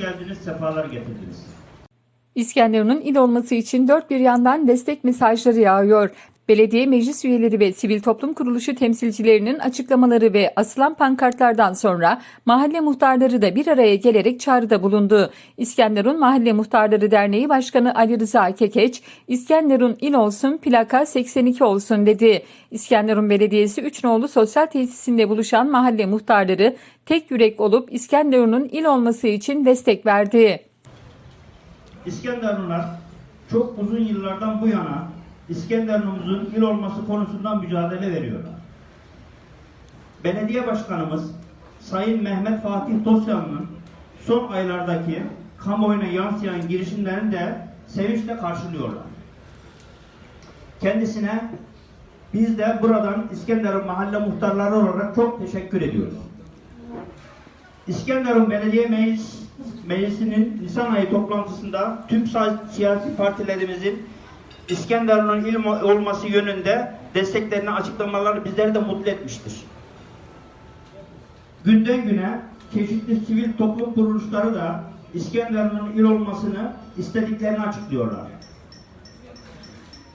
geldiniz, sefalar getirdiniz. İskenderun'un il olması için dört bir yandan destek mesajları yağıyor. Belediye meclis üyeleri ve sivil toplum kuruluşu temsilcilerinin açıklamaları ve asılan pankartlardan sonra mahalle muhtarları da bir araya gelerek çağrıda bulundu. İskenderun Mahalle Muhtarları Derneği Başkanı Ali Rıza Kekeç, İskenderun il olsun plaka 82 olsun dedi. İskenderun Belediyesi Üçnoğlu Sosyal Tesisinde buluşan mahalle muhtarları tek yürek olup İskenderun'un il olması için destek verdi. İskenderunlar çok uzun yıllardan bu yana İskenderun'umuzun il olması konusundan mücadele veriyorlar. Belediye Başkanımız Sayın Mehmet Fatih Tosyan'ın son aylardaki kamuoyuna yansıyan girişimlerini de sevinçle karşılıyorlar. Kendisine biz de buradan İskenderun Mahalle Muhtarları olarak çok teşekkür ediyoruz. İskenderun Belediye Meclis, Meclisi'nin Nisan ayı toplantısında tüm siyasi partilerimizin İskenderun'un il olması yönünde desteklerini açıklamaları bizleri de mutlu etmiştir. Günden güne çeşitli sivil toplum kuruluşları da İskenderun'un il olmasını istediklerini açıklıyorlar.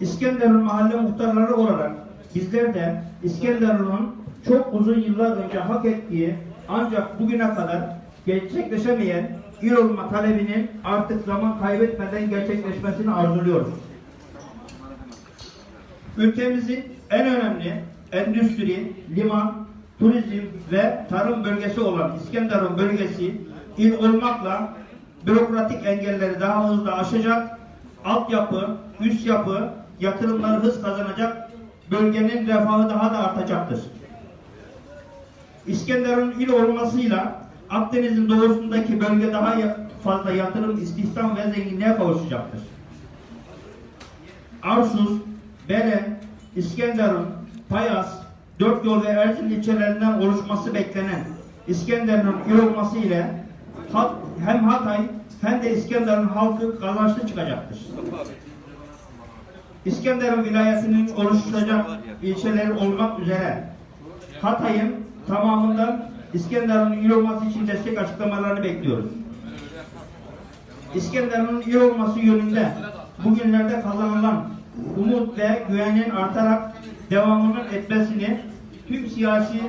İskenderun mahalle muhtarları olarak bizler de İskenderun'un çok uzun yıllar önce hak ettiği ancak bugüne kadar gerçekleşemeyen il olma talebinin artık zaman kaybetmeden gerçekleşmesini arzuluyoruz. Ülkemizin en önemli endüstri, liman, turizm ve tarım bölgesi olan İskenderun bölgesi il olmakla bürokratik engelleri daha hızlı aşacak, altyapı, üst yapı, yatırımları hız kazanacak, bölgenin refahı daha da artacaktır. İskenderun il olmasıyla Akdeniz'in doğusundaki bölge daha fazla yatırım, istihdam ve zenginliğe kavuşacaktır. Arsuz, Belen, İskenderun, Payas, Dört Yol ve Erzin ilçelerinden oluşması beklenen İskenderun il olması ile hem Hatay hem de İskenderun halkı kazançlı çıkacaktır. İskenderun vilayetinin oluşturacak ilçeleri olmak üzere Hatay'ın tamamından İskenderun'un il olması için destek açıklamalarını bekliyoruz. İskenderun'un il olması yönünde bugünlerde kazanılan umut ve güvenin artarak devamının etmesini tüm siyasi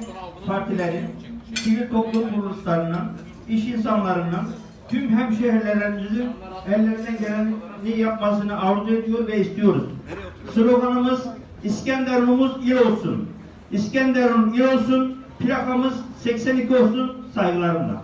partilerin, sivil toplum kuruluşlarının, iş insanlarının, tüm hemşehrilerimizin ellerinden geleni yapmasını arzu ediyor ve istiyoruz. Sloganımız İskenderun'umuz il olsun. İskenderun il olsun, plakamız 82 olsun saygılarımla.